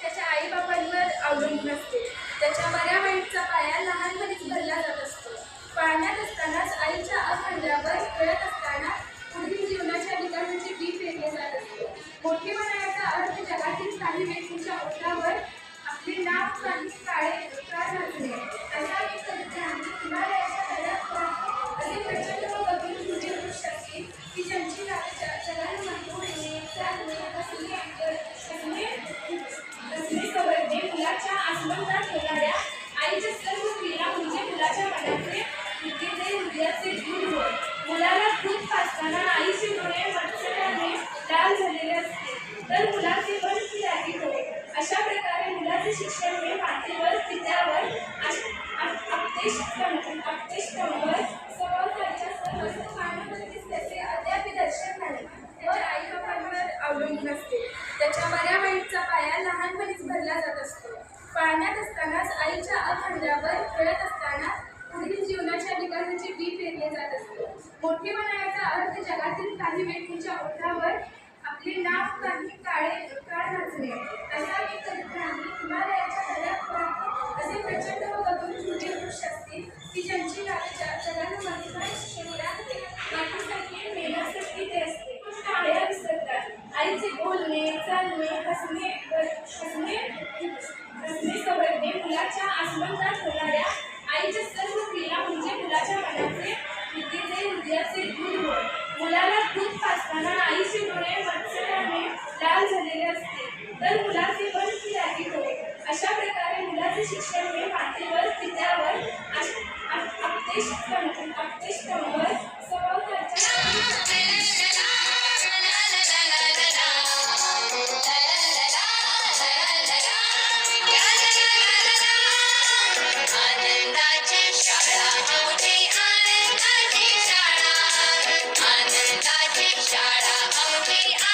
त्याच्या आईबापांवर अवलंबून असते. त्याच्या बऱ्या वाईटचा पाया लहानपणीच भरला जात असतो. पाळण्यात असतानाच आईच्या अखंडावर खेळत असताना पुढील जीवनाच्या विकासाचे बी पेरले जात असते. मोठे अर्थ जगातील काही व्यक्तींच्या ओठावर आपले नाव काही काळे शिक्षण हे मातीवर पित्यावर आपतेष्टांवर सभोवतालच्या सर्वस्व मानवतेस त्याचे अद्याप दर्शन झाले त्याच्या आईबापांवर अवलंबून असते त्याच्या बऱ्या वाईटचा पाया लहानपणीच भरला जात असतो. पाळण्यात असतानाच आईच्या अखंडावर खेळत असताना पुढील जीवनाच्या विकासाचे बी पेरले जात असते. मोठे बनायाचा अर्थ जगातील काही व्यक्तींच्या ओठावर आपले नाव काही काळे काळ घातले असा एक कविता आहे. हसणे हसणे हसणे सवरणे मुलाच्या आसमंतात होणाऱ्या आईच्या सर्व क्रिया म्हणजे मुलाच्या मनाचे विद्येचे हृदयाचे दूध होय. मुलाला दूध पाजताना आईचे डोळे मत्सराने लाल झालेले असते. तर मुलाचे मन फिराकी होय. अशा प्रकारे मुलाचे शिक्षण हे मातीवर पित्यावर आपतेष्टांवर Shut up,